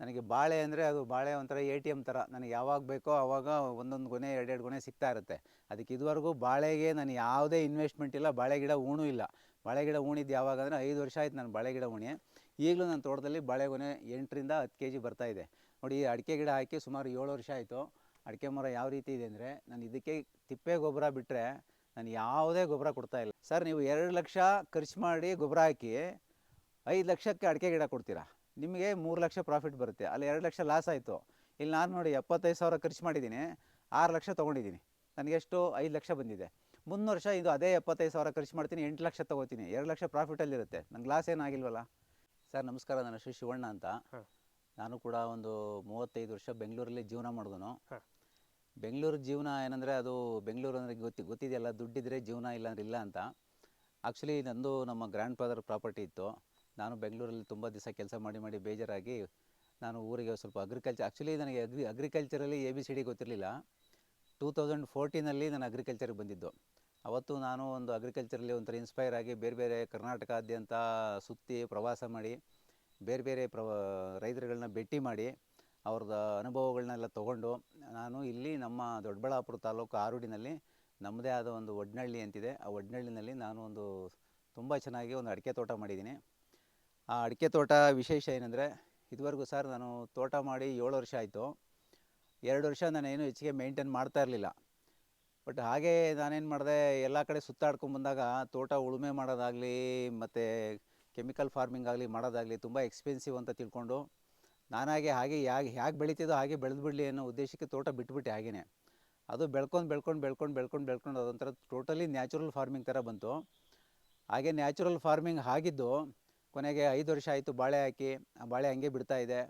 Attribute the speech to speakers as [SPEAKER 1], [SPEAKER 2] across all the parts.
[SPEAKER 1] ನನಗೆ ಬಾಳೆ ಅಂದರೆ ಅದು ಬಾಳೆ ಒಂಥರ ಎ ಟಿ ಎಂ ಥರ ನನಗೆ ಯಾವಾಗ ಬೇಕೋ ಆವಾಗ ಒಂದೊಂದು ಗೊನೆ, ಎರಡೆರಡು ಗೊನೆ ಸಿಗ್ತಾ ಇರುತ್ತೆ. ಅದಕ್ಕೆ ಇದುವರೆಗೂ ಬಾಳೆಗೆ ನಾನು ಯಾವುದೇ ಇನ್ವೆಸ್ಟ್ಮೆಂಟ್ ಇಲ್ಲ, ಬಾಳೆ ಗಿಡ ಇಲ್ಲ. ಬಾಳೆ ಗಿಡ ಊಣಿದ್ದು ಯಾವಾಗ ಅಂದರೆ ಐದು ವರ್ಷ ಆಯ್ತು ನಾನು ಬಾಳೆ ಗಿಡ ಊಣಿ ಈಗಲೂ ನನ್ನ ತೋಟದಲ್ಲಿ ಬಾಳೆಗೊನೆ ಎಂಟರಿಂದ ಹತ್ತು ಕೆ ಜಿ ಇದೆ. ನೋಡಿ ಅಡಿಕೆ ಗಿಡ ಹಾಕಿ ಸುಮಾರು ಏಳು ವರ್ಷ ಆಯಿತು. ಅಡಿಕೆ ಮರ ಯಾವ ರೀತಿ ಇದೆ ಅಂದರೆ ನಾನು ಇದಕ್ಕೆ ತಿಪ್ಪೆ ಗೊಬ್ಬರ ಬಿಟ್ಟರೆ ನಾನು ಯಾವುದೇ ಗೊಬ್ಬರ ಕೊಡ್ತಾ ಇಲ್ಲ. ಸರ್, ನೀವು ಎರಡು ಲಕ್ಷ ಖರ್ಚು ಮಾಡಿ ಗೊಬ್ಬರ ಹಾಕಿ ಐದು ಲಕ್ಷಕ್ಕೆ ಅಡಿಕೆ ಗಿಡ ಕೊಡ್ತೀರಾ? ನಿಮಗೆ ಮೂರು ಲಕ್ಷ ಪ್ರಾಫಿಟ್ ಬರುತ್ತೆ. ಅಲ್ಲಿ ಎರಡು ಲಕ್ಷ ಲಾಸ್ ಆಯಿತು. ಇಲ್ಲಿ ನಾನು ನೋಡಿ ಎಪ್ಪತ್ತೈದು ಸಾವಿರ ಖರ್ಚು ಮಾಡಿದ್ದೀನಿ. ಆರು ಲಕ್ಷ ತೊಗೊಂಡಿದ್ದೀನಿ. ನನಗೆಷ್ಟು ಐದು ಲಕ್ಷ ಬಂದಿದೆ. ಮುಂದಿನ ವರ್ಷ ಇದು ಅದೇ ಎಪ್ಪತ್ತೈದು ಸಾವಿರ ಖರ್ಚು ಮಾಡ್ತೀನಿ. ಎಂಟು ಲಕ್ಷ ತೊಗೋತೀನಿ. ಎರಡು ಲಕ್ಷ ಪ್ರಾಫಿಟಲ್ಲಿರುತ್ತೆ ನಂಗೆ ಲಾಸ್ ಏನಾಗಿಲ್ವಲ್ಲ ಸರ್ ನಮಸ್ಕಾರ. ನನ್ನ ಶ್ರೀ ಶಿವಣ್ಣ ಅಂತ. ನಾನು ಕೂಡ ಒಂದು ಮೂವತ್ತೈದು ವರ್ಷ ಬೆಂಗಳೂರಲ್ಲಿ ಜೀವನ ಮಾಡಿದನು. ಬೆಂಗಳೂರು ಜೀವನ ಏನಂದರೆ ಅದು ಬೆಂಗಳೂರು ಅಂದರೆ ಗೊತ್ತಿ ಗೊತ್ತಿದೆಯಲ್ಲ? ದುಡ್ಡಿದ್ರೆ ಜೀವನ ಇಲ್ಲ ಅಂದ್ರೆ ಇಲ್ಲ ಅಂತ. ಆ್ಯಕ್ಚುಲಿ ನಂದು ನಮ್ಮ ಗ್ರ್ಯಾಂಡ್ ಫಾದರ್ ಪ್ರಾಪರ್ಟಿ ಇತ್ತು. ನಾನು ಬೆಂಗಳೂರಲ್ಲಿ ತುಂಬ ದಿವಸ ಕೆಲಸ ಮಾಡಿ ಮಾಡಿ ಬೇಜಾರಾಗಿ ನಾನು ಊರಿಗೆ ಸ್ವಲ್ಪ ಅಗ್ರಿಕಲ್ಚರ್ ಆ್ಯಕ್ಚುಲಿ ನನಗೆ ಅಗ್ರಿ ಅಗ್ರಿಕಲ್ಚರಲ್ಲಿ ಎ ಬಿ ಸಿ ಡಿ ಗೊತ್ತಿರಲಿಲ್ಲ. ಟೂ ತೌಸಂಡ್ ಫೋರ್ಟೀನಲ್ಲಿ ನಾನು ಅಗ್ರಿಕಲ್ಚರ್ಗೆ ಬಂದಿದ್ದು. ಅವತ್ತು ನಾನು ಒಂದು ಅಗ್ರಿಕಲ್ಚರಲ್ಲಿ ಒಂಥರ ಇನ್ಸ್ಪೈರ್ ಆಗಿ ಬೇರೆ ಬೇರೆ ಕರ್ನಾಟಕಾದ್ಯಂತ ಸುತ್ತಿ ಪ್ರವಾಸ ಮಾಡಿ, ಬೇರೆ ಬೇರೆ ಪ್ರವ ರೈತರುಗಳನ್ನ ಭೇಟಿ ಮಾಡಿ ಅವ್ರದ್ದು ಅನುಭವಗಳನ್ನೆಲ್ಲ ತೊಗೊಂಡು ನಾನು ಇಲ್ಲಿ ನಮ್ಮ ದೊಡ್ಡಬಳ್ಳಾಪುರ ತಾಲೂಕು ಆರುಡಿನಲ್ಲಿ ನಮ್ಮದೇ ಆದ ಒಂದು ಒಡ್ನಳ್ಳಿ ಅಂತಿದೆ. ಆ ಒಡ್ನಳ್ಳಿನಲ್ಲಿ ನಾನು ಒಂದು ತುಂಬ ಚೆನ್ನಾಗಿ ಒಂದು ಅಡಿಕೆ ತೋಟ ಮಾಡಿದ್ದೀನಿ. ಆ, ಅಡಿಕೆ ತೋಟ ವಿಶೇಷ ಏನಂದರೆ, ಇದುವರೆಗೂ ಸರ್ ನಾನು ತೋಟ ಮಾಡಿ ಏಳು ವರ್ಷ ಆಯಿತು. ಎರಡು ವರ್ಷ ನಾನೇನು ಹೆಚ್ಚಿಗೆ ಮೇಂಟೈನ್ ಮಾಡ್ತಾ ಇರಲಿಲ್ಲ. ಬಟ್ ಹಾಗೆ ನಾನೇನು ಮಾಡಿದೆ, ಎಲ್ಲ ಕಡೆ ಸುತ್ತಾಡ್ಕೊಂಡು ಬಂದಾಗ ತೋಟ ಉಳುಮೆ ಮಾಡೋದಾಗಲಿ, ಮತ್ತು ಕೆಮಿಕಲ್ ಫಾರ್ಮಿಂಗ್ ಆಗಲಿ ಮಾಡೋದಾಗಲಿ ತುಂಬ ಎಕ್ಸ್ಪೆನ್ಸಿವ್ ಅಂತ ತಿಳ್ಕೊಂಡು, ನಾನಾಗೆ ಹಾಗೆ ಯಾಕೆ ಹೇಗೆ ಬೆಳೀತಿದ್ದೋ ಹಾಗೆ ಬೆಳೆದು ಬಿಡಲಿ ಅನ್ನೋ ಉದ್ದೇಶಕ್ಕೆ ತೋಟ ಬಿಟ್ಬಿಟ್ಟೆ ಹಾಗೆಯೇ ಅದು ಬೆಳ್ಕೊಂಡು ಬೆಳ್ಕೊಂಡು ಬೆಳ್ಕೊಂಡು ಬೆಳ್ಕೊಂಡು ಬೆಳ್ಕೊಂಡು ಅದೊಂಥರ ಟೋಟಲಿ ನ್ಯಾಚುರಲ್ ಫಾರ್ಮಿಂಗ್ ಥರ ಬಂತು. ಹಾಗೆ ನ್ಯಾಚುರಲ್ ಫಾರ್ಮಿಂಗ್ ಆಗಿದ್ದು ಕೊನೆಗೆ ಐದು ವರ್ಷ ಆಯಿತು ಬಾಳೆ ಹಾಕಿ, ಆ ಬಾಳೆ ಹಂಗೆ ಬಿಡ್ತಾ ಇದೆ.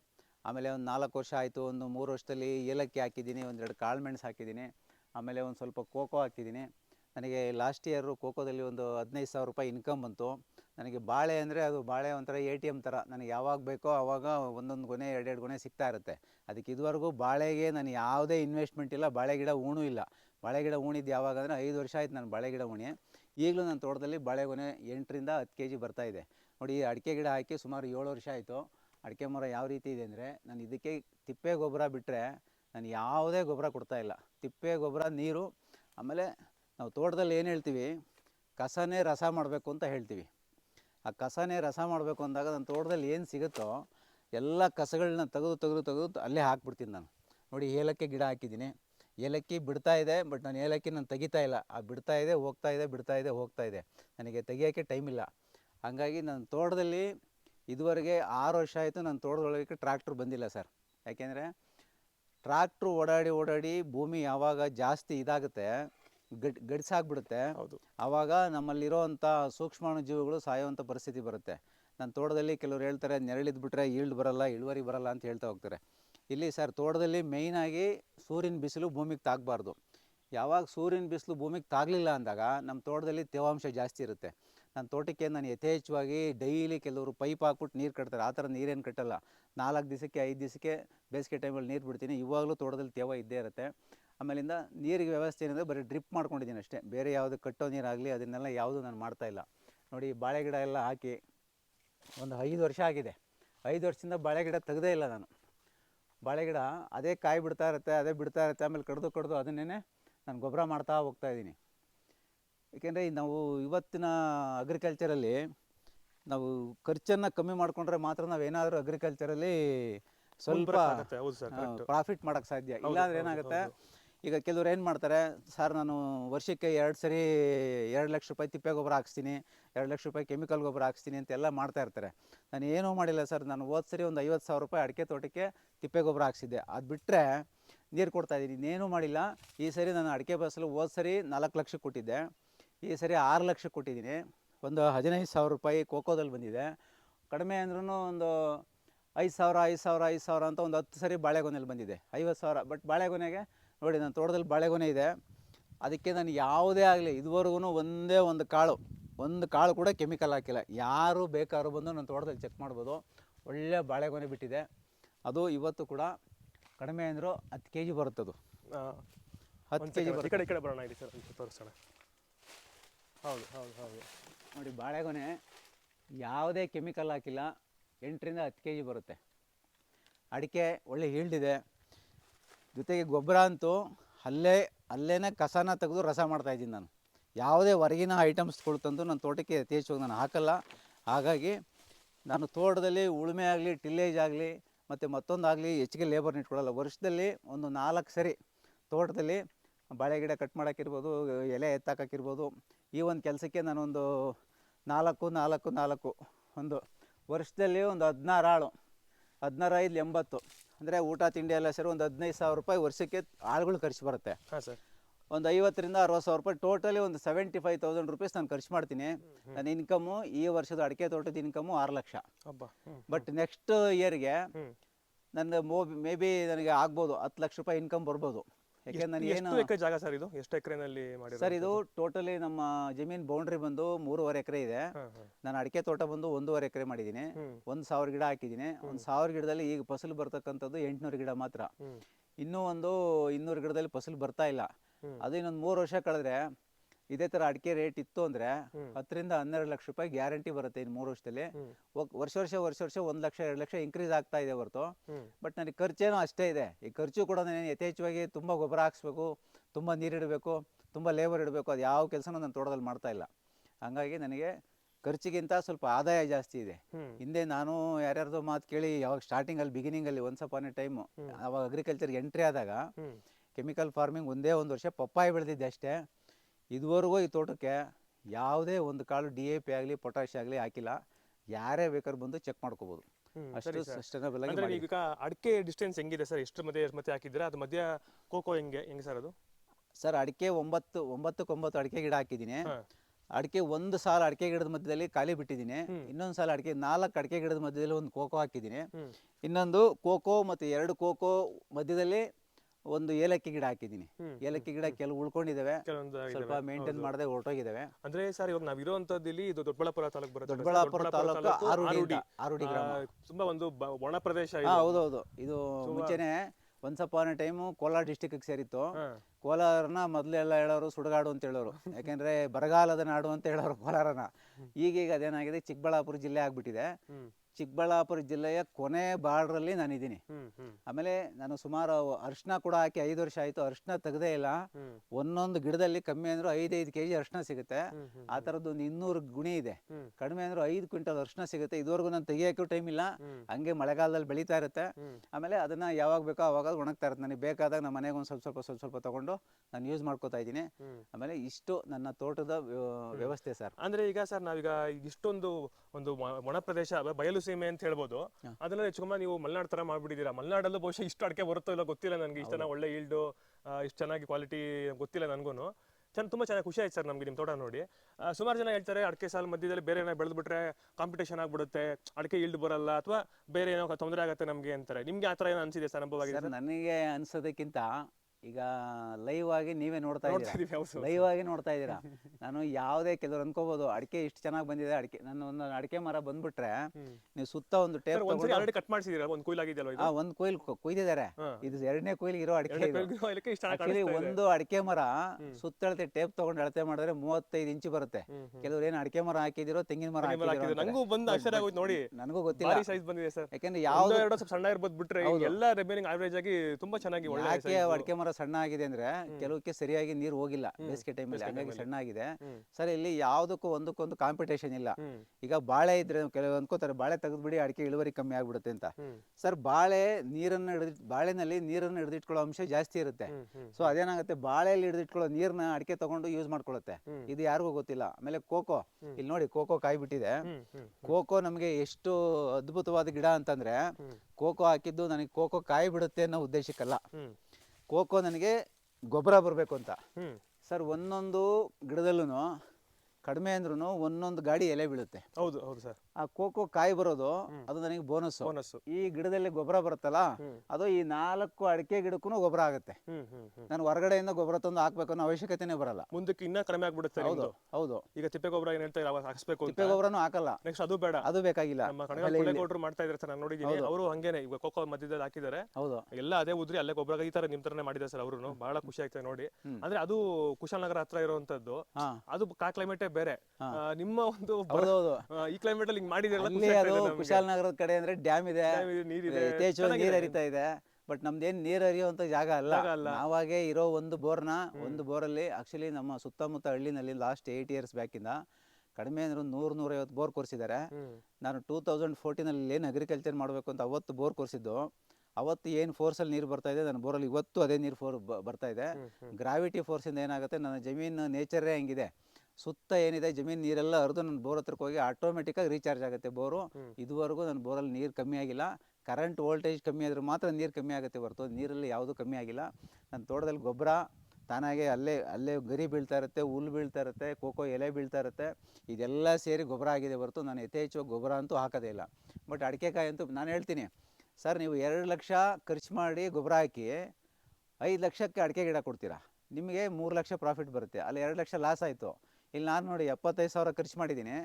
[SPEAKER 1] ಆಮೇಲೆ ಒಂದು ನಾಲ್ಕು ವರ್ಷ ಆಯಿತು, ಒಂದು ಮೂರು ವರ್ಷದಲ್ಲಿ ಏಲಕ್ಕಿ ಹಾಕಿದ್ದೀನಿ, ಒಂದೆರಡು ಕಾಳು ಮೆಣಸು ಹಾಕಿದ್ದೀನಿ, ಆಮೇಲೆ ಒಂದು ಸ್ವಲ್ಪ ಕೋಕೋ ಹಾಕಿದ್ದೀನಿ ನನಗೆ ಲಾಸ್ಟ್ ಇಯರು ಕೋಕೋದಲ್ಲಿ ಒಂದು ಹದಿನೈದು ಸಾವಿರ ರೂಪಾಯಿ ಇನ್ಕಮ್ ಬಂತು. ನನಗೆ ಬಾಳೆ ಅಂದರೆ ಅದು ಬಾಳೆ ಒಂಥರ ಎ ಟಿ ಎಂ ಥರ. ನನಗೆ ಯಾವಾಗ ಬೇಕೋ ಆವಾಗ ಒಂದೊಂದು ಗೊನೆ, ಎರಡೆರಡು ಗೊನೆ ಸಿಗ್ತಾ ಇರುತ್ತೆ. ಅದಕ್ಕೆ ಇದುವರೆಗೂ ಬಾಳೆಗೆ ನಾನು ಯಾವುದೇ ಇನ್ವೆಸ್ಟ್ಮೆಂಟ್ ಇಲ್ಲ, ಬಾಳೆ ಗಿಡ ಊಣೂ ಇಲ್ಲ. ಬಾಳೆ ಗಿಡ ಊಣಿದ್ದು ಯಾವಾಗ ಅಂದರೆ ಐದು ವರ್ಷ ಆಯ್ತು ನಾನು ಬಾಳೆ ಗಿಡ ಊಣಿ ಈಗಲೂ ನನ್ನ ತೋಟದಲ್ಲಿ ಬಾಳೆಗೊನೆ ಎಂಟರಿಂದ ಹತ್ತು ಕೆ ಜಿ ಬರ್ತಾ ಇದೆ. ನೋಡಿ, ಅಡಿಕೆ ಗಿಡ ಹಾಕಿ ಸುಮಾರು ಏಳು ವರ್ಷ ಆಯಿತು. ಅಡಿಕೆ ಮರ ಯಾವ ರೀತಿ ಇದೆ ಅಂದರೆ, ನಾನು ಇದಕ್ಕೆ ತಿಪ್ಪೆ ಗೊಬ್ಬರ ಬಿಟ್ಟರೆ ನಾನು ಯಾವುದೇ ಗೊಬ್ಬರ ಕೊಡ್ತಾ ಇಲ್ಲ. ತಿಪ್ಪೆ ಗೊಬ್ಬರ, ನೀರು, ಆಮೇಲೆ ನಾವು ತೋಟದಲ್ಲಿ ಏನು ಹೇಳ್ತೀವಿ? ಕಸನೇ ರಸ ಮಾಡಬೇಕು ಅಂತ ಹೇಳ್ತೀವಿ. ಆ ಕಸನೇ ರಸ ಮಾಡಬೇಕು ಅಂದಾಗ ನನ್ನ ತೋಟದಲ್ಲಿ ಏನು ಸಿಗುತ್ತೋ ಎಲ್ಲ ಕಸಗಳನ್ನ ತೆಗೆದು ತೆಗೆದು ತೆಗೆದು ಅಲ್ಲೇ ಹಾಕ್ಬಿಡ್ತೀನಿ ನಾನು. ನೋಡಿ, ಏಲಕ್ಕಿ ಗಿಡ ಹಾಕಿದ್ದೀನಿ. ಏಲಕ್ಕಿ ಬಿಡ್ತಾ ಇದೆ, ಬಟ್ ನಾನು ಏಲಕ್ಕಿ ನಾನು ತೆಗಿತಾ ಇಲ್ಲ. ಆ ಬಿಡ್ತಾ ಇದೆ, ಹೋಗ್ತಾ ಇದೆ, ಬಿಡ್ತಾ ಇದೆ, ಹೋಗ್ತಾ ಇದೆ. ನನಗೆ ತೆಗಿಯೋಕ್ಕೆ ಟೈಮ್ ಇಲ್ಲ. ಹಾಗಾಗಿ ನನ್ನ ತೋಟದಲ್ಲಿ ಇದುವರೆಗೆ ಆರು ವರ್ಷ ಆಯಿತು ನನ್ನ ತೋಟದೊಳಗೆ ಟ್ರ್ಯಾಕ್ಟ್ರ್ ಬಂದಿಲ್ಲ ಸರ್. ಯಾಕೆಂದರೆ ಟ್ರ್ಯಾಕ್ಟ್ರು ಓಡಾಡಿ ಓಡಾಡಿ ಭೂಮಿ ಯಾವಾಗ ಜಾಸ್ತಿ ಇದಾಗುತ್ತೆ ಗಡ್ ಗಡಿಸಾಕ್ಬಿಡುತ್ತೆ
[SPEAKER 2] ಹೌದು.
[SPEAKER 1] ಆವಾಗ ನಮ್ಮಲ್ಲಿರೋವಂಥ ಸೂಕ್ಷ್ಮಾಣು ಜೀವಿಗಳು ಸಾಯುವಂಥ ಪರಿಸ್ಥಿತಿ ಬರುತ್ತೆ. ನನ್ನ ತೋಟದಲ್ಲಿ ಕೆಲವರು ಹೇಳ್ತಾರೆ ನೆರಳಿದ್ದು ಬಿಟ್ಟರೆ ಈಲ್ಡ್ ಬರಲ್ಲ ಇಳುವರಿ ಬರಲ್ಲ ಅಂತ ಹೇಳ್ತಾ ಹೋಗ್ತಾರೆ. ಇಲ್ಲಿ ಸರ್ ತೋಟದಲ್ಲಿ ಮೇಯ್ನಾಗಿ ಸೂರ್ಯನ ಬಿಸಿಲು ಭೂಮಿಗೆ ತಾಗಬಾರ್ದು. ಯಾವಾಗ ಸೂರ್ಯನ ಬಿಸಿಲು ಭೂಮಿಗೆ ತಾಗಲಿಲ್ಲ ಅಂದಾಗ ನಮ್ಮ ತೋಟದಲ್ಲಿ ತೇವಾಂಶ ಜಾಸ್ತಿ ಇರುತ್ತೆ. ನನ್ನ ತೋಟಕ್ಕೆ ನಾನು ಯಥೇಚ್ಛವಾಗಿ ಡೈಲಿ ಕೆಲವರು ಪೈಪ್ ಹಾಕ್ಬಿಟ್ಟು ನೀರು ಕಟ್ತಾರೆ. ಆ ಥರ ನೀರೇನು ಕಟ್ಟಲ್ಲ. ನಾಲ್ಕು ದಿವಸಕ್ಕೆ ಐದು ದಿವಸಕ್ಕೆ ಬೇಸಿಗೆ ಟೈಮಲ್ಲಿ ನೀರು ಬಿಡ್ತೀನಿ. ಇವಾಗಲೂ ತೋಟದಲ್ಲಿ ತೇವ ಇದ್ದೇ ಇರುತ್ತೆ. ಆಮೇಲಿಂದ ನೀರಿಗೆ ವ್ಯವಸ್ಥೆ ಏನಂದರೆ ಬರೀ ಡ್ರಿಪ್ ಮಾಡ್ಕೊಂಡಿದ್ದೀನಿ ಅಷ್ಟೇ. ಬೇರೆ ಯಾವುದು ಕಟ್ಟೋ ನೀರಾಗಲಿ ಅದನ್ನೆಲ್ಲ ಯಾವುದು ನಾನು ಮಾಡ್ತಾ ಇಲ್ಲ. ನೋಡಿ ಬಾಳೆ ಗಿಡ ಎಲ್ಲ ಹಾಕಿ ಒಂದು ಐದು ವರ್ಷ ಆಗಿದೆ. ಐದು ವರ್ಷದಿಂದ ಬಾಳೆ ಗಿಡ ತೆಗ್ದೇ ಇಲ್ಲ ನಾನು. ಬಾಳೆ ಗಿಡ ಅದೇ ಕಾಯಿ ಬಿಡ್ತಾ ಇರುತ್ತೆ, ಅದೇ ಬಿಡ್ತಾ ಇರುತ್ತೆ, ಆಮೇಲೆ ಕಡ್ದು ಕಡ್ದು ಅದನ್ನೇ ನಾನು ಗೊಬ್ಬರ ಮಾಡ್ತಾ ಹೋಗ್ತಾ ಇದ್ದೀನಿ. ಏಕೆಂದರೆ ನಾವು ಇವತ್ತಿನ ಅಗ್ರಿಕಲ್ಚರಲ್ಲಿ ನಾವು ಖರ್ಚನ್ನು ಕಮ್ಮಿ ಮಾಡಿಕೊಂಡ್ರೆ ಮಾತ್ರ ನಾವೇನಾದರೂ ಅಗ್ರಿಕಲ್ಚರಲ್ಲಿ ಸ್ವಲ್ಪ ಪ್ರಾಫಿಟ್ ಮಾಡೋಕ್ಕೆ ಸಾಧ್ಯ. ಇಲ್ಲಾಂದ್ರೆ ಏನಾಗುತ್ತೆ? ಈಗ ಕೆಲವ್ರು ಏನು ಮಾಡ್ತಾರೆ? ಸರ್ ನಾನು ವರ್ಷಕ್ಕೆ ಎರಡು ಸರಿ ಎರಡು ಲಕ್ಷ ರೂಪಾಯಿ ತಿಪ್ಪೆ ಗೊಬ್ಬರ ಹಾಕ್ಸ್ತೀನಿ. ಎರಡು ಲಕ್ಷ ರೂಪಾಯಿ ಕೆಮಿಕಲ್ ಗೊಬ್ಬರ ಹಾಕ್ಸ್ತೀನಿ ಅಂತೆಲ್ಲ ಮಾಡ್ತಾ ಇರ್ತಾರೆ. ನಾನು ಏನೂ ಮಾಡಿಲ್ಲ ಸರ್. ನಾನು ಹೋದ ಸರಿ ಒಂದು ಐವತ್ತು ಸಾವಿರ ರೂಪಾಯಿ ಅಡಿಕೆ ತೋಟಕ್ಕೆ ತಿಪ್ಪೆ ಗೊಬ್ಬರ ಹಾಕ್ಸಿದ್ದೆ. ಅದು ಬಿಟ್ಟರೆ ನೀರು ಕೊಡ್ತಾ ಇದ್ದೀನಿ ಇನ್ನೇನೂ ಮಾಡಿಲ್ಲ. ಈ ಸರಿ ನಾನು ಅಡಿಕೆ ಬಸ್ಸಲ್ಲಿ ಹೋದ ಸರಿ ನಾಲ್ಕು ಲಕ್ಷ ಕೊಟ್ಟಿದ್ದೆ. ಈ ಸರಿ ಆರು ಲಕ್ಷ ಕೊಟ್ಟಿದ್ದೀನಿ. ಒಂದು ಹದಿನೈದು ಸಾವಿರ ರೂಪಾಯಿ ಖೋಖೋದಲ್ಲಿ ಬಂದಿದೆ. ಕಡಿಮೆ ಅಂದ್ರೂ ಒಂದು ಐದು ಸಾವಿರ ಐದು ಸಾವಿರ ಐದು ಸಾವಿರ ಅಂತ ಒಂದು ಹತ್ತು ಸರಿ ಬಾಳೆಗೊನೆಯಲ್ಲಿ ಬಂದಿದೆ. ಐವತ್ತು ಸಾವಿರ. ಬಟ್ ಬಾಳೆಗೊನೆಗೆ ನೋಡಿ ನನ್ನ ತೋಟದಲ್ಲಿ ಬಾಳೆಗೊನೆ ಇದೆ. ಅದಕ್ಕೆ ನಾನು ಯಾವುದೇ ಆಗಲಿ ಇದುವರೆಗೂ ಒಂದೇ ಒಂದು ಕಾಳು ಒಂದು ಕಾಳು ಕೂಡ ಕೆಮಿಕಲ್ ಹಾಕಿಲ್ಲ. ಯಾರು ಬೇಕಾದ್ರೂ ಬಂದು ನನ್ನ ತೋಟದಲ್ಲಿ ಚೆಕ್ ಮಾಡ್ಬೋದು. ಒಳ್ಳೆ ಬಾಳೆಗೊನೆ ಬಿಟ್ಟಿದೆ. ಅದು ಇವತ್ತು ಕೂಡ ಕಡಿಮೆ ಅಂದರೂ ಹತ್ತು ಕೆ ಜಿ ಬರುತ್ತದು ಹತ್ತು ಕೆ ಜಿ
[SPEAKER 2] ಈ
[SPEAKER 1] ಬರುತ್ತೆ
[SPEAKER 2] ಕಡೆ ಈ ಕಡೆ ಬರೋಣ ಇಲ್ಲಿ ಸರ್ ತೋರಿಸೋಣ. ಹೌದು ಹೌದು ಹೌದು.
[SPEAKER 1] ನೋಡಿ ಬಾಳೆಗೊನೆ ಯಾವುದೇ ಕೆಮಿಕಲ್ ಹಾಕಿಲ್ಲ, ಎಂಟರಿಂದ ಹತ್ತು ಕೆ ಜಿ ಬರುತ್ತೆ. ಅಡಿಕೆ ಒಳ್ಳೆ ಹೀಲ್ಡಿದೆ ಜೊತೆಗೆ ಗೊಬ್ಬರ ಅಂತೂ ಅಲ್ಲೇ ಅಲ್ಲೇ ಕಸನ ತೆಗೆದು ರಸ ಮಾಡ್ತಾ ಇದ್ದೀನಿ ನಾನು. ಯಾವುದೇ ಹೊರಗಿನ ಐಟಮ್ಸ್ ತಂದು ನನ್ನ ತೋಟಕ್ಕೆ ಯಥೇಚ್ಛವಾಗಿ ನಾನು ಹಾಕಲ್ಲ. ಹಾಗಾಗಿ ನಾನು ತೋಟದಲ್ಲಿ ಉಳುಮೆ ಆಗಲಿ ಟಿಲ್ಲೇಜ್ ಆಗಲಿ, ಮತ್ತು ಮತ್ತೊಂದಾಗಲಿ ಹೆಚ್ಚಿಗೆ ಲೇಬರ್ನ ಇಟ್ಕೊಳ್ಳಲ್ಲ. ವರ್ಷದಲ್ಲಿ ಒಂದು ನಾಲ್ಕು ಸರಿ ತೋಟದಲ್ಲಿ ಬಾಳೆ ಗಿಡ ಕಟ್ ಮಾಡೋಕ್ಕಿರ್ಬೋದು ಎಲೆ ಎತ್ತಾಕಿರ್ಬೋದು ಈ ಒಂದು ಕೆಲಸಕ್ಕೆ ನಾನೊಂದು ನಾಲ್ಕು ನಾಲ್ಕು ನಾಲ್ಕು ಒಂದು ವರ್ಷದಲ್ಲಿ ಒಂದು ಹದಿನಾರು ಆಳು ಹದಿನಾರು ಐದು ಎಂಬತ್ತು. ಅಂದರೆ ಊಟ ತಿಂಡಿ ಎಲ್ಲ ಸೇರಿ ಒಂದು ಹದಿನೈದು ಸಾವಿರ ರೂಪಾಯಿ ವರ್ಷಕ್ಕೆ ಆಳುಗಳು ಖರ್ಚು ಬರುತ್ತೆ.
[SPEAKER 2] ಹಾಂ ಸರ್.
[SPEAKER 1] ಒಂದು ಐವತ್ತರಿಂದ ಅರವತ್ತು ಸಾವಿರ ರೂಪಾಯಿ ಟೋಟಲಿ ಒಂದು ಸೆವೆಂಟಿ ಫೈವ್ ತೌಸಂಡ್ ರುಪೀಸ್ ನಾನು ಖರ್ಚು ಮಾಡ್ತೀನಿ. ನನ್ನ ಇನ್ಕಮು ಈ ವರ್ಷದ ಅಡಿಕೆ ತೋಟದ ಇನ್ಕಮು ಆರು ಲಕ್ಷ. ಬಟ್ ನೆಕ್ಸ್ಟ್ ಇಯರ್ಗೆ ನನ್ನ ಮೋ ಮೇ ಬಿ ನನಗೆ ಆಗ್ಬೋದು ಹತ್ತು ಲಕ್ಷ ರೂಪಾಯಿ ಇನ್ಕಮ್ ಬರ್ಬೋದು. ಯಾಕೆಂದ್ರೆ ನಾನು ಏನು
[SPEAKER 2] ಎಷ್ಟು ಎಕರೆ ಜಾಗ ಸರ್ ಇದು? ಎಷ್ಟು ಎಕರೆನಲ್ಲಿ ಮಾಡಿರೋ
[SPEAKER 1] ಸರ್ ಇದು ಟೋಟಲಿ ನಮ್ಮ ಜಮೀನ್ ಬೌಂಡ್ರಿ ಬಂದು ಮೂರುವರೆ ಎಕರೆ ಇದೆ. ನಾನು ಅಡಿಕೆ ತೋಟ ಬಂದು ಒಂದೂವರೆ ಎಕರೆ ಮಾಡಿದ್ದೀನಿ. ಒಂದ್ ಸಾವಿರ ಗಿಡ ಹಾಕಿದ್ದೀನಿ. ಒಂದು ಸಾವಿರ ಗಿಡದಲ್ಲಿ ಈಗ ಫಸಲು ಬರ್ತಕ್ಕಂಥದ್ದು ಎಂಟುನೂರು ಗಿಡ ಮಾತ್ರ. ಇನ್ನೂ ಒಂದು ಇನ್ನೂರು ಗಿಡದಲ್ಲಿ ಫಸಲು ಬರ್ತಾ ಇಲ್ಲ. ಅದು ಇನ್ನೊಂದು ಮೂರು ವರ್ಷ ಕಳೆದ್ರೆ ಇದೇ ತರ ಅಡಿಕೆ ರೇಟ್ ಇತ್ತು ಅಂದ್ರೆ. ಹತ್ತರಿಂದ ಹನ್ನೆರಡು ಲಕ್ಷ ರೂಪಾಯಿ ಗ್ಯಾರಂಟಿ ಬರುತ್ತೆ ಇನ್ನು ಮೂರು ವರ್ಷದಲ್ಲಿ ವರ್ಷ ವರ್ಷ ವರ್ಷ ವರ್ಷ ಒಂದ್ ಲಕ್ಷ ಎರಡು ಲಕ್ಷ ಇನ್ಕ್ರೀಸ್ ಆಗ್ತಾ ಇದೆ ಹೊರತು. ಬಟ್ ನನಗೆ ಖರ್ಚೇನು ಅಷ್ಟೇ ಇದೆ ಈ ಖರ್ಚು ಕೂಡ ನಾನು ಯಥೇಚ್ಛವಾಗಿ ತುಂಬಾ ಗೊಬ್ಬರ ಹಾಕ್ಸ್ಬೇಕು ತುಂಬ ನೀರಿಡಬೇಕು ತುಂಬಾ ಲೇಬರ್ ಇಡಬೇಕು ಅದು ಯಾವ ಕೆಲಸನೂ ನಾನು ತೋಟದಲ್ಲಿ ಮಾಡ್ತಾ ಇಲ್ಲ ಹಂಗಾಗಿ ನನಗೆ ಖರ್ಚಿಗಿಂತ ಸ್ವಲ್ಪ ಆದಾಯ ಜಾಸ್ತಿ ಇದೆ. ಹಿಂದೆ ನಾನು ಯಾರ್ಯಾರ್ದೋ ಮಾತು ಕೇಳಿ ಯಾವಾಗ ಸ್ಟಾರ್ಟಿಂಗಲ್ಲಿ ಬಿಗಿನಿಂಗಲ್ಲಿ ಒನ್ಸ್ ಅಪಾನ್ ಎ ಟೈಮ್ ಅವಾಗ ಅಗ್ರಿಕಲ್ಚರ್ಗೆ ಎಂಟ್ರಿ ಆದಾಗ. ಕೆಮಿಕಲ್ ಫಾರ್ಮಿಂಗ್ ಒಂದೇ ಒಂದು ವರ್ಷ ಪಪ್ಪಾಯಿ ಬೆಳೆದಿದ್ದೆ ಅಷ್ಟೇ ಇದುವರೆಗೂ ಈ ತೋಟಕ್ಕೆ ಯಾವುದೇ ಒಂದು ಕಾಳು ಡಿ ಎ ಪಿ ಆಗಲಿ ಪೊಟ್ಯಾಶ್ ಆಗಲಿ ಹಾಕಿಲ್ಲ. ಯಾರೇ ಬೇಕಾದ್ರೂ ಬಂದು ಚೆಕ್ ಮಾಡ್ಕೋಬೋದು. ಅಷ್ಟು ಸಸ್ಟೈನಬಲ್ ಆಗಿ
[SPEAKER 2] ಅಂದ್ರೆ ಈಗ ಅಡಿಕೆ ಡಿಸ್ಟೆನ್ಸ್ ಹೆಂಗಿದೆ ಸರ್? ಎಷ್ಟು ಮಧ್ಯೆ ಮತ್ತೆ ಹಾಕಿದ್ರೆ ಅದು ಮಧ್ಯ ಕೋಕೋ ಹೆಂಗೆ ಹೆಂಗೆ ಸರ್ ಅದು?
[SPEAKER 1] ಸರ್ ಅಡಿಕೆ ಒಂಬತ್ತು ಒಂಬತ್ತಕ್ಕೊಂಬತ್ತು ಅಡಿಕೆ ಗಿಡ ಹಾಕಿದ್ದೀನಿ. ಅಡಿಕೆ ಒಂದು ಸಾಲ ಅಡಿಕೆ ಗಿಡದ ಮಧ್ಯದಲ್ಲಿ ಖಾಲಿ ಬಿಟ್ಟಿದ್ದೀನಿ. ಇನ್ನೊಂದು ಸಾಲ ಅಡಿಕೆ ನಾಲ್ಕು ಅಡಿಕೆ ಗಿಡದ ಮಧ್ಯದಲ್ಲಿ ಒಂದು ಕೋಕೋ ಹಾಕಿದ್ದೀನಿ. ಇನ್ನೊಂದು ಕೋಕೋ ಮತ್ತು ಎರಡು ಕೋಕೋ ಮಧ್ಯದಲ್ಲಿ ಒಂದು ಏಲಕ್ಕಿ ಗಿಡ ಹಾಕಿದ್ದೀನಿ. ಏಲಕ್ಕಿ ಗಿಡ ಕೆಲವು ಉಳ್ಕೊಂಡಿದ್ದಾವೆ ಸ್ವಲ್ಪ. ಮೇಂಟೈನ್ ಮಾಡದೆ ಹೊರಟೋಗಿದ್ದಾವೆ
[SPEAKER 2] ಅಂದ್ರೆ ಸರ್ ಇವಾಗ ನಾವು ಇರುವಂತದ್ದು ಇಲ್ಲಿ ಇದು ದೊಡ್ಡಬಳ್ಳಾಪುರ ತಾಲೂಕು ಬರುತ್ತೆ
[SPEAKER 1] ದೊಡ್ಡಬಳ್ಳಾಪುರ ತಾಲೂಕು ಆರುಡಿ
[SPEAKER 2] ಆರುಡಿ.
[SPEAKER 1] ಗ್ರಾಮ.
[SPEAKER 2] ತುಂಬಾ ಒಂದು ಒಣ ಪ್ರದೇಶ
[SPEAKER 1] ಹೌದೌದು. ಇದು ಮುಂಚೆನೆ once upon time Kolar district ಸೇರಿತ್ತು. ಕೋಲಾರನ ಮೊದಲೆಲ್ಲ ಹೇಳೋರು ಸುಡಗಾಡು ಅಂತ ಹೇಳೋರು. ಯಾಕೆಂದ್ರೆ ಬರಗಾಲದ ನಾಡು ಅಂತ ಹೇಳೋರು ಕೋಲಾರನ. ಈಗೀಗ ಅದೇನಾಗಿದೆ ಚಿಕ್ಕಬಳ್ಳಾಪುರ ಜಿಲ್ಲೆ ಆಗ್ಬಿಟ್ಟಿದೆ. ಚಿಕ್ಕಬಳ್ಳಾಪುರ ಜಿಲ್ಲೆಯ ಕೊನೆ ಬಾರ್ಡ್ರಲ್ಲಿ ನಾನಿದ್ದೀನಿ. ಆಮೇಲೆ ನಾನು ಸುಮಾರು ಅರ್ಶನ ಕೂಡ ಹಾಕಿ ಐದು ವರ್ಷ ಆಯಿತು ಅರ್ಶನ ತೆಗ್ದೇ ಇಲ್ಲ. ಒಂದೊಂದು ಗಿಡದಲ್ಲಿ ಕಮ್ಮಿ ಅಂದ್ರೂ ಐದೈದು ಕೆ ಜಿ ಅರ್ಶನ ಸಿಗುತ್ತೆ. ಆ ಥರದ್ದು ಒಂದು ಇನ್ನೂರು ಗುಣಿ ಇದೆ. ಕಡಿಮೆ ಅಂದ್ರೆ ಐದು ಕ್ವಿಂಟಲ್ ಅರ್ಶನ ಸಿಗುತ್ತೆ. ಇದುವರೆಗೂ ನಾನು ತೆಗಿಯೋಕ್ಕೂ ಟೈಮ್ ಇಲ್ಲ. ಹಂಗೆ ಮಳೆಗಾಲದಲ್ಲಿ ಬೆಳೀತಾ ಇರುತ್ತೆ. ಆಮೇಲೆ ಅದನ್ನು ಯಾವಾಗ ಬೇಕೋ ಆವಾಗ ಒಣಗ್ತಾ ಇರುತ್ತೆ. ನನಗೆ ಬೇಕಾದಾಗ ನಮ್ಮ ಮನೆಗೆ ಒಂದು ಸ್ವಲ್ಪ ಸ್ವಲ್ಪ ಸ್ವಲ್ಪ ಸ್ವಲ್ಪ ತೊಗೊಂಡು ನಾನು ಯೂಸ್ ಮಾಡ್ಕೋತಾ ಇದ್ದೀನಿ. ಆಮೇಲೆ ಇಷ್ಟು ನನ್ನ ತೋಟದ ವ್ಯ- ವ್ಯವಸ್ಥೆ ಸರ್.
[SPEAKER 2] ಅಂದ್ರೆ ಈಗ ಸರ್ ನಾವೀಗ ಇಷ್ಟೊಂದು ಒಂದು ಒಣ ಪ್ರದೇಶ ಬ- ಸೀಮೆ ಅಂತ ಹೇಳ್ಬೋದು. ಅದನ್ನ ಹೆಚ್ಚುಕಮ್ಮ ನೀವು ಮಲ್ನಾಡ್ ತರ ಮಾಡ್ಬಿಟ್ಟಿದ್ದೀರಾ. ಮಲ್ನಾಡಲ್ಲೂ ಬಹುಶಃ ಇಷ್ಟು ಅಡಿಕೆ ಬರುತ್ತೋ ಇಲ್ಲ ಗೊತ್ತಿಲ್ಲ ನನಗೆ. ಇಷ್ಟನ ಚೆನ್ನಾಗಿ ಒಳ್ಳೆ ಈಲ್ಡು ಇಷ್ಟು ಚೆನ್ನಾಗಿ ಕ್ವಾಲಿಟಿ ಗೊತ್ತಿಲ್ಲ ನನಗೂ ಚೆನ್ನ ತುಂಬ ಚೆನ್ನಾಗಿ ಖುಷಿ ಆಯ್ತು ಸರ್ ನಮಗೆ ನಿಮ್ಮ ತೋಟ ನೋಡಿ. ಸುಮಾರು ಜನ ಹೇಳ್ತಾರೆ ಅಡಿಕೆ ಸಾಲ ಮಧ್ಯದಲ್ಲಿ ಬೇರೆ ಏನೋ ಬೆಳೆದ್ಬಿಟ್ರೆ ಕಾಂಪಿಟೇಷನ್ ಆಗ್ಬಿಡುತ್ತೆ ಅಡಿಕೆ ಇಲ್ಡ್ ಬರಲ್ಲ ಅಥವಾ ಬೇರೆ ಏನೋ ತೊಂದರೆ ಆಗುತ್ತೆ ನಮಗೆ ಅಂತಾರೆ. ನಿಮ್ಗೆ ಆ ಥರ ಏನೋ ಅನ್ಸಿದೆ ಸರ್ ಅನುಭವ
[SPEAKER 1] ನನಗೆ ಅನ್ಸೋದಕ್ಕಿಂತ ಈಗ ಲೈವ್ ಆಗಿ ನೀವೇ ನೋಡ್ತಾ ಇದ್ದೀರಾ? ಲೈವ್ ಆಗಿ ನೋಡ್ತಾ ಇದ್ದೀರಾ? ನಾನು ಯಾವುದೇ ಕೆಲವ್ರು ಅನ್ಕೋಬಹುದು ಅಡಿಕೆ ಇಷ್ಟು ಚೆನ್ನಾಗಿ ಬಂದಿದೆ ಅಡಿಕೆ ನನ್ನ ಒಂದು ಅಡಿಕೆ ಮರ ಬಂದ್ಬಿಟ್ರೆ. ನೀವು ಸುತ್ತ ಒಂದು ಟೇಪ್
[SPEAKER 2] ಕಟ್ ಮಾಡಿಸಿದ್ದೀರಾ? ಒಂದು ಕುಯ್ಲ್ ಆಗಿದೆಯಲ್ಲ ಇದು?
[SPEAKER 1] ಆ ಒಂದು ಕೊಯ್ಲು ಕೊಯ್ದಿದ್ದಾರೆ. ಇದು ಎರಡನೇ ಕೊಯ್ಲಿಗೆ ಇರೋ ಅಡಿಕೆ. ಒಂದು ಅಡಿಕೆ ಮರ ಸುತ್ತಳತೆ ಟೇಪ್ ತಗೊಂಡು ಅಳತೆ ಮಾಡಿದ್ರೆ ಮೂವತ್ತೈದು ಇಂಚು ಬರುತ್ತೆ. ಕೆಲವ್ರು ಏನು ಅಡಿಕೆ ಮರ ಹಾಕಿದಿರೋ ತೆಂಗಿನ ಮರ
[SPEAKER 2] ನನಗೂ ಮರ
[SPEAKER 1] ಹಾಕಿದಿರೋ
[SPEAKER 2] ನಂಗೂ ಬಂದು ಆಶ್ಚರ್ಯ ಆಗೋಯ್ತು ನೋಡಿ.
[SPEAKER 1] ನನಗೂ ಗೊತ್ತಿಲ್ಲ.
[SPEAKER 2] ಸೈಜ್ ಬಂದಿದೆ ಸರ್.
[SPEAKER 1] ಯಾಕಂದ್ರೆ
[SPEAKER 2] ಯಾವ್ದು ಸ್ವಲ್ಪ ಸಣ್ಣ ಇರ್ಬೋದು ಬಿಟ್ರೆ ಎಲ್ಲ ರೆಮೇನಿಂಗ್ ಆವರೇಜ್ ಆಗಿ ತುಂಬಾ ಚೆನ್ನಾಗಿ ಒಳ್ಳೆ.
[SPEAKER 1] ಅಡಿಕೆ ಮರ ಸಣ್ಣ ಆಗಿದೆ ಅಂದ್ರೆ ಕೆಲವಕ್ಕೆ ಸರಿಯಾಗಿ ನೀರು ಹೋಗಿಲ್ಲ. ಬೇಸಿಗೆ ಟೈಮಲ್ಲಿ ಹಂಗಾಗಿ ಸಣ್ಣ ಆಗಿದೆ. ಸರ್ ಇಲ್ಲಿ ಯಾವುದಕ್ಕೂ ಒಂದಕ್ಕೊಂದು ಕಾಂಪಿಟೇಷನ್ ಇಲ್ಲ. ಈಗ ಬಾಳೆ ಇದ್ರೆ ಕೆಲವು ಅನ್ಕೋತಾರೆ ಬಾಳೆ ತೆಗೆದ್ಬಿಡಿ ಅಡಿಕೆ ಇಳುವರಿ ಕಮ್ಮಿ ಆಗ್ಬಿಡುತ್ತೆ ಅಂತ. ಸರ್ ಬಾಳೆ ನೀರನ್ನ ಹಿಡಿದ್ ಬಾಳೆನಲ್ಲಿ ನೀರನ್ನ ಹಿಡಿದಿಟ್ಕೊಳ್ಳೋ ಅಂಶ ಜಾಸ್ತಿ ಇರುತ್ತೆ. ಸೊ ಅದೇನಾಗುತ್ತೆ? ಬಾಳೆಯಲ್ಲಿ ಹಿಡಿದಿಟ್ಕೊಳ್ಳೋ ನೀರನ್ನ ಅಡಿಕೆ ತಗೊಂಡು ಯೂಸ್ ಮಾಡ್ಕೊಳ್ಳುತ್ತೆ ಇದು ಯಾರಿಗೂ ಗೊತ್ತಿಲ್ಲ. ಆಮೇಲೆ ಕೋಕೋ. ಇಲ್ಲಿ ನೋಡಿ ಕೋಕೋ ಕಾಯಿ ಬಿಟ್ಟಿದೆ. ಕೋಕೋ ನಮಗೆ ಎಷ್ಟು ಅದ್ಭುತವಾದ ಗಿಡ ಅಂತಂದ್ರೆ ಕೋಕೋ ಹಾಕಿದ್ದು ನನಗೆ ಕೋಕೋ ಕಾಯಿ ಬಿಡುತ್ತೆ ಅನ್ನೋ ಉದ್ದೇಶಕ್ಕಲ್ಲ. ಕೋಕೋ ನನಗೆ ಗೊಬ್ಬರ ಬರಬೇಕು ಅಂತ.
[SPEAKER 2] ಹ್ಮ್.
[SPEAKER 1] ಸರ್ ಒಂದೊಂದು ಗಿಡದಲ್ಲೂ ಕಡಿಮೆ ಅಂದ್ರೂ ಒಂದೊಂದು ಗಾಡಿ ಎಲೆ ಬೀಳುತ್ತೆ.
[SPEAKER 2] ಹೌದು ಹೌದು ಸರ್.
[SPEAKER 1] ಆ ಕೋಕೋ ಕಾಯಿ ಬರೋದು ಅದು ನನಗೆ ಬೋನಸ್ಸು.
[SPEAKER 2] ಬೋನಸ್
[SPEAKER 1] ಈ ಗಿಡದಲ್ಲಿ ಗೊಬ್ಬರ ಬರುತ್ತಲ್ಲ ಅದು ಈ ನಾಲ್ಕು ಅಡಿಕೆ ಗಿಡಕ್ಕೂ ಗೊಬ್ಬರ ಆಗುತ್ತೆ. ನಾನು ಹೊರಗಡೆಯಿಂದ ಗೊಬ್ಬರ ತಂದು ಹಾಕ್ಬೇಕು ಅನ್ನೋ ಅವಶ್ಯಕತೆನೇ ಬರಲ್ಲ.
[SPEAKER 2] ಮುಂದಕ್ಕೆ ಇನ್ನೂ ಕಡಿಮೆ ಆಗ್ಬಿಡುತ್ತೆ
[SPEAKER 1] ಹೌದು. ಹೌದು.
[SPEAKER 2] ಈಗ ತಿಪ್ಪೆ ಗೊಬ್ಬರ ಏನ್ ಹೇಳ್ತಾ ಇಲ್ಲ ಹಾಕ್ಸ್ಬೇಕು
[SPEAKER 1] ತಿಪ್ಪೆ ಗೊಬ್ಬರನು ಹಾಕಲ್ಲ.
[SPEAKER 2] ನೆಕ್ಸ್ಟ್ ಅದು ಬೇಡ.
[SPEAKER 1] ಅದು ಬೇಕಾಗಿಲ್ಲ.
[SPEAKER 2] ಮಾಡ್ತಾ ಇದ್ದಾರೆ ಸರ್ ನಾನು ನೋಡಿದ್ದೀನಿ. ಅವರು ಹಂಗೇನೆ ಈಗ ಕೋಕೋ ಮಧ್ಯದಲ್ಲಿ ಹಾಕಿದ್ದಾರೆ.
[SPEAKER 1] ಹೌದು.
[SPEAKER 2] ಎಲ್ಲ ಅದೇ ಉದ್ರಿ ಅಲ್ಲೇ ಗೊಬ್ಬರ ಈ ತರ ನಿಮ್ ತರನೇ ಮಾಡಿದ್ದಾರೆ ಸರ್ ಅವರು ಬಹಳ ಖುಷಿ ಆಗ್ತದೆ ನೋಡಿ. ಅಂದ್ರೆ ಅದು ಕುಶಾಲನಗರ ಹತ್ರ ಇರುವಂತದ್ದು ಅದು ಕಾ ಕ್ಲೈಮೇಟೇ ಬೇರೆ. ನಿಮ್ಮ ಒಂದು ಈ ಕ್ಲೈಮೇಟ್ ಅಲ್ಲಿ ಹಿಂಗ್
[SPEAKER 1] ಅಲ್ಲಿ ಅದು ಕುಶಾಲನಗರದ ಕಡೆ ಅಂದ್ರೆ ಡ್ಯಾಮ್ ಇದೆ.
[SPEAKER 2] ನೀರಿದೆ
[SPEAKER 1] ಯಥೇಚ್ಛವಾಗಿ
[SPEAKER 2] ಚೆನ್ನಾಗಿದೆ.
[SPEAKER 1] ನೀರು ಹರಿತಾ ಇದೆ. ಬಟ್ ನಮ್ದೇನ್ ನೀರ್ ಹರಿಯುವಂತ ಜಾಗ ಅಲ್ಲ. ನಾವಾಗೆ ಇರೋ ಒಂದು ಬೋರ್ನ ಒಂದು ಬೋರಲ್ಲಿ ಆಕ್ಚುಲಿ ನಮ್ಮ ಸುತ್ತಮುತ್ತ ಹಳ್ಳಿನಲ್ಲಿ ಲಾಸ್ಟ್ ಏಟ್ ಇಯರ್ಸ್ ಬ್ಯಾಕ್ ಇಂದ ಕಡಿಮೆ ಅಂದ್ರೆ ಒಂದು ನೂರು ನೂರೈವತ್ತು ಬೋರ್ ಕೊರ್ಸಿದ್ದಾರೆ. ನಾನು ಟೂ ತೌಸಂಡ್ ಫೋರ್ಟೀನಲ್ಲಿ ಏನು ಅಗ್ರಿಕಲ್ಚರ್ ಮಾಡಬೇಕು ಅಂತ ಅವತ್ತು ಬೋರ್ ಕೊರ್ಸಿದ್ದು. ಅವತ್ತು ಏನು ಫೋರ್ಸಲ್ಲಿ ನೀರು ಬರ್ತಾ ಇದೆ ನನ್ನ ಬೋರಲ್ಲಿ ಇವತ್ತು ಅದೇ ನೀರು ಫೋರ್ ಬರ್ತಾ ಇದೆ. ಗ್ರಾವಿಟಿ ಫೋರ್ಸಿಂದ ಏನಾಗುತ್ತೆ ನನ್ನ ಜಮೀನು ನೇಚರೇ ಹಂಗಿದೆ. ಸುತ್ತ ಏನಿದೆ ಜಮೀನು ನೀರೆಲ್ಲ ಹರಿದು ನನ್ನ ಬೋರ್ ಹತ್ರಕ್ಕೆ ಹೋಗಿ ಆಟೋಮೆಟಿಕ್ಕಾಗಿ ರೀಚಾರ್ಜ್ ಆಗುತ್ತೆ ಬೋರು. ಇದುವರೆಗೂ ನನ್ನ ಬೋರಲ್ಲಿ ನೀರು ಕಮ್ಮಿ ಆಗಿಲ್ಲ. ಕರೆಂಟ್ ವೋಲ್ಟೇಜ್ ಕಮ್ಮಿ ಆದ್ರೆ ಮಾತ್ರ ನೀರು ಕಮ್ಮಿ ಆಗುತ್ತೆ ಹೊರತು. ನೀರಲ್ಲಿ ಯಾವುದೂ ಕಮ್ಮಿ ಆಗಿಲ್ಲ. ನನ್ನ ತೋಟದಲ್ಲಿ ಗೊಬ್ಬರ ತಾನಾಗೆ ಅಲ್ಲೇ ಅಲ್ಲೇ ಗರಿ ಬೀಳ್ತಾ ಇರುತ್ತೆ ಹುಲ್ಲು ಬೀಳ್ತಾ ಇರುತ್ತೆ ಕೋಕೋ ಎಲೆ ಬೀಳ್ತಾ ಇರುತ್ತೆ. ಇದೆಲ್ಲ ಸೇರಿ ಗೊಬ್ಬರ ಆಗಿದೆ ಹೊರತು ನಾನು ಯಥೇಚ್ಛವಾಗಿ ಗೊಬ್ಬರ ಅಂತೂ ಹಾಕೋದೇ ಇಲ್ಲ. ಬಟ್ ಅಡಿಕೆಕಾಯಿ ಅಂತೂ ನಾನು ಹೇಳ್ತೀನಿ ಸರ್ ನೀವು ಎರಡು ಲಕ್ಷ ಖರ್ಚು ಮಾಡಿ ಗೊಬ್ಬರ ಹಾಕಿ ಐದು ಲಕ್ಷಕ್ಕೆ ಅಡಿಕೆ ಗಿಡ ಕೊಡ್ತೀರಾ? ನಿಮಗೆ ಮೂರು ಲಕ್ಷ ಪ್ರಾಫಿಟ್ ಬರುತ್ತೆ. ಅಲ್ಲಿ ಎರಡು ಲಕ್ಷ ಲಾಸ್ ಆಯಿತು. ಇಲ್ಲಿ ನಾನು ನೋಡಿ ಎಪ್ಪತ್ತೈದು ಸಾವಿರ ಖರ್ಚು ಮಾಡಿದ್ದೀನಿ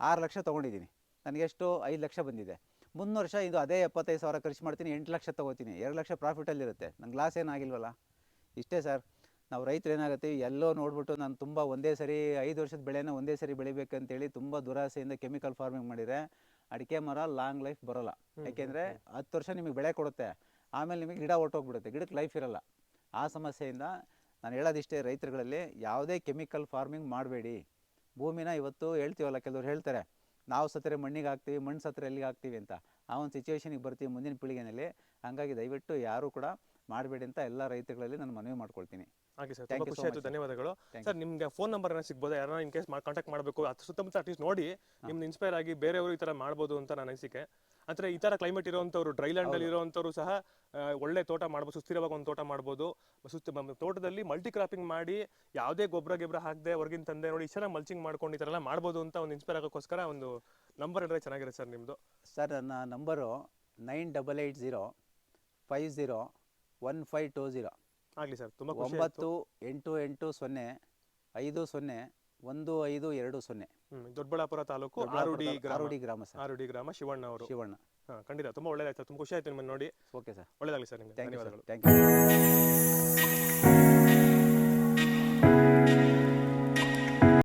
[SPEAKER 1] ಆರು ಲಕ್ಷ ತೊಗೊಂಡಿದ್ದೀನಿ. ನನಗೆ ಎಷ್ಟು ಐದು ಲಕ್ಷ ಬಂದಿದೆ. ಮುಂದಿನ ವರ್ಷ ಇದು ಅದೇ ಎಪ್ಪತ್ತೈದು ಸಾವಿರ ಖರ್ಚು ಮಾಡ್ತೀನಿ ಎಂಟು ಲಕ್ಷ ತೊಗೋತೀನಿ. ಎರಡು ಲಕ್ಷ ಪ್ರಾಫಿಟಲ್ಲಿರುತ್ತೆ ನಂಗೆ ಲಾಸ್ ಏನಾಗಿಲ್ವಲ್ಲ ಇಷ್ಟೇ ಸರ್ ನಾವು ರೈತರು ಏನಾಗುತ್ತೆ ಎಲ್ಲೋ ನೋಡ್ಬಿಟ್ಟು ನಾನು ತುಂಬ ಒಂದೇ ಸರಿ ಐದು ವರ್ಷದ ಬೆಳೆನ ಒಂದೇ ಸರಿ ಬೆಳಿಬೇಕಂತೇಳಿ ತುಂಬ ದುರಾಸೆಯಿಂದ ಕೆಮಿಕಲ್ ಫಾರ್ಮಿಂಗ್ ಮಾಡಿದರೆ ಅಡಿಕೆ ಮರ ಲಾಂಗ್ ಲೈಫ್ ಬರೋಲ್ಲ. ಯಾಕೆಂದರೆ ಹತ್ತು ವರ್ಷ ನಿಮಗೆ ಬೆಳೆ ಕೊಡುತ್ತೆ. ಆಮೇಲೆ ನಿಮಗೆ ಗಿಡ ಹೊಟ್ಟೋಗ್ಬಿಡುತ್ತೆ ಗಿಡಕ್ಕೆ ಲೈಫ್ ಇರಲ್ಲ. ಆ ಸಮಸ್ಯೆಯಿಂದ ನಾನು ಹೇಳೋದಿಷ್ಟೇ ರೈತರುಗಳಲ್ಲಿ ಯಾವುದೇ ಕೆಮಿಕಲ್ ಫಾರ್ಮಿಂಗ್ ಮಾಡಬೇಡಿ. ಭೂಮಿನ ಇವತ್ತು ಹೇಳ್ತೀವಲ್ಲ, ಕೆಲವ್ರು ಹೇಳ್ತಾರೆ, ನಾವು ಸತ್ತರೆ ಮಣ್ಣಿಗೆ ಹಾಕ್ತೀವಿ, ಮಣ್ಣು ಸತ್ತರೆ ಎಲ್ಲಿಗೆ ಹಾಕ್ತೀವಿ ಅಂತ. ಆ ಒಂದು ಸಿಚುವೇಶನಿಗೆ ಬರ್ತೀವಿ ಮುಂದಿನ ಪೀಳಿಗೆಯಲ್ಲಿ ಹಾಗಾಗಿ ದಯವಿಟ್ಟು ಯಾರೂ ಕೂಡ ಮಾಡಬೇಡಿ ಅಂತ ಎಲ್ಲ ರೈತರುಗಳಲ್ಲಿ ನಾನು ಮನವಿ ಮಾಡ್ಕೊಳ್ತೀನಿ.
[SPEAKER 2] ಹಾಗೆ ಸರ್. ತುಂಬಾ ಖುಷಿ ಆಯ್ತು. ಧನ್ಯವಾದಗಳು. ಸರ್ ನಿಮ್ಗೆ ಫೋನ್ ನಂಬರ್ ಏನೋ ಸಿಗ್ಬೋದಾ? ಯಾರನ್ನ ಇನ್ ಕೇಸ್ ಕಾಂಟ್ಯಾಕ್ಟ್ ಮಾಡಬೇಕು. ಅದು ಸುತ್ತಮುತ್ತ ಅಟ್ಲೀಸ್ಟ್ ನೋಡಿ ನಿಮ್ನ ಇನ್ಸ್ಪೈರ್ ಆಗಿ ಬೇರೆಯವರು ಈ ತರ ಮಾಡ್ಬೋದು ಅಂತ ನನ್ನ ಅನಿಸಿಕೆ. ಅಂದ್ರೆ ಈ ತರ ಕ್ಲೈಮೇಟ್ ಇರುವಂತವ್ರು ಡ್ರೈ ಲ್ಯಾಂಡ್ ಅಲ್ಲಿ ಇರುವಂತವ್ರು ಸಹ ಒಳ್ಳೆ ತೋಟ ಮಾಡ್ಬೋದು ಸುಸ್ಥಿರವಾಗಿ ಒಂದು ತೋಟ ಮಾಡ್ಬೋದು. ಸುಸ್ತಿ ತೋಟದಲ್ಲಿ ಮಲ್ಟಿ ಕ್ರಾಪಿಂಗ್ ಮಾಡಿ ಯಾವುದೇ ಗೊಬ್ಬರ ಗಿಬ್ಬರ ಹಾಕದೆ ಹೊರಗಿನ ತಂದೆ ನೋಡಿ ಇಷ್ಟ ಮಲ್ಚಿಂಗ್ ಮಾಡ್ಕೊಂಡು ಈ ತರ ಎಲ್ಲ ಮಾಡ್ಬೋದು ಅಂತ ಒಂದು ಇನ್ಸ್ಪೈರ್ ಆಗೋಕ್ಕೋಸ್ಕರ ಒಂದು ನಂಬರ್ ಹೇಳಿದ್ರೆ ಚೆನ್ನಾಗಿದೆ ಸರ್ ನಿಮ್ದು.
[SPEAKER 1] ಸರ್ ನನ್ನ number nine double eight zero five zero one five two zero
[SPEAKER 2] ಆಗ್ಲಿ ಸರ್ ತುಂಬ
[SPEAKER 1] ಒಂಬತ್ತು ಎಂಟು ಎಂಟು ಸೊನ್ನೆ ಐದು ಸೊನ್ನೆ ಒಂದು ಐದು ಎರಡು ಸೊನ್ನೆ.
[SPEAKER 2] ದೊಡ್ಡಬಳ್ಳಾಪುರ ತಾಲೂಕು ಆರುಡಿ ಗ್ರಾಮ.
[SPEAKER 1] ಆರುಡಿ ಗ್ರಾಮ ಸರ್.
[SPEAKER 2] ಆರುಡಿ ಗ್ರಾಮ ಶಿವಣ್ಣ ಅವರು.
[SPEAKER 1] ಶಿವಣ್ಣ.
[SPEAKER 2] ಹಾಂ ಖಂಡಿತ ತುಂಬಾ ಒಳ್ಳೇದಾಯ್ತು ತುಂಬ ಖುಷಿ ಆಯ್ತು ನಿಮ್ಮನ್ನು ನೋಡಿ.
[SPEAKER 1] Okay sir.
[SPEAKER 2] ಒಳ್ಳೇದಾಗಲಿ ಸರ್ ನಿಮ್ಗೆ.
[SPEAKER 1] ಸರ್.
[SPEAKER 2] ಧನ್ಯವಾದಗಳು.
[SPEAKER 1] Thank you.